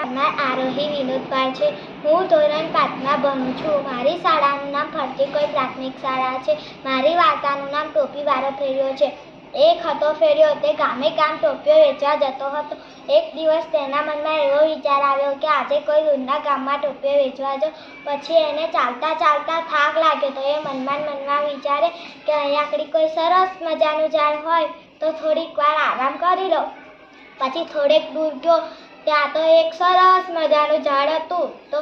નામ આરોહી વિનોદભાઈ છે. હું ધોરણ પાંચમાં ભણું છું. મારી શાળાનું નામ ફરતીકોઈ પ્રાથમિક શાળા છે. મારી વાર્તાનું નામ ટોપી વાળો ફેર્યો છે. એક હતો ફેર્યો તે ગામે ગામ ટોપીઓ વેચવા જતો હતો. એક દિવસ તેના મનમાં એવો વિચાર આવ્યો કે આજે કોઈ દૂરના ગામમાં ટોપીઓ વેચવા જાઉં. પછી એને ચાલતા ચાલતા થાક લાગ્યો તો એ મનમાં મનમાં વિચારે કે અહીંયા આગળ કોઈ સરસ મજાનું ઝાડ હોય તો થોડીક વાર આરામ કરી લઉં પછી થોડેક દૂર ગયો. ત્યાં તો એક સરસ મજાનું ઝાડ હતું. તો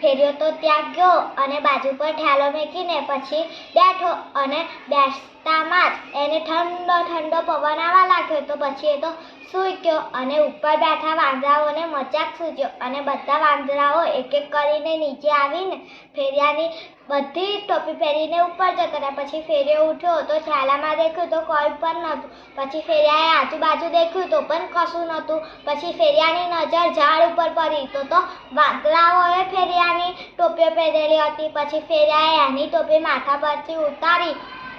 ફેર્યો તો ત્યાં ગયો અને બાજુ પર ઠાલો મૂકીને પછી બેઠો અને બેસતામાં જ એને ઠંડો ઠંડો પવન આવવા લાગ્યો તો પછી એ તો સૂઈ ગયો અને ઉપર બેઠા વાંદરાઓને મજાક સૂજ્યો અને બધા વાંદરાઓ એક એક કરીને નીચે આવીને ફેરિયાની બધી ટોપી પહેરીને ઉપર જતા રહ્યા. પછી ફેરિયો ઉઠ્યો તો છાલામાં દેખ્યું તો કોઈ પણ નહોતું. પછી ફેરિયાએ આજુબાજુ દેખ્યું તો પણ કશું નહોતું. પછી ફેરિયાની નજર ઝાડ ઉપર પડી તો તો વાંદરાઓએ ફેરિયાની ટોપીઓ પહેરેલી હતી. પછી ફેરિયાએ એની ટોપી માથા પરથી ઉતારી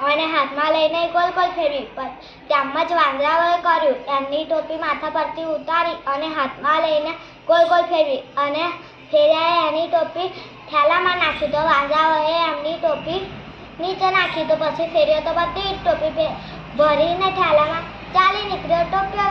અને હાથમાં લઈને ગોલ ગોલ ફેરવી, પણ તેમ જ વાંદરાઓએ કર્યું. એમની ટોપી માથા પરથી ઉતારી અને હાથમાં લઈને ગોલ ગોલ ફેરવી અને ફેર્યાએ એની ટોપી થેલામાં નાખી તો વાંદરાઓએ એમની ટોપી નીચે નાખી તો પછી ફેર્યો તો બધી ટોપી ભરીને થેલામાં ચાલી નીકળ્યો. વેચવા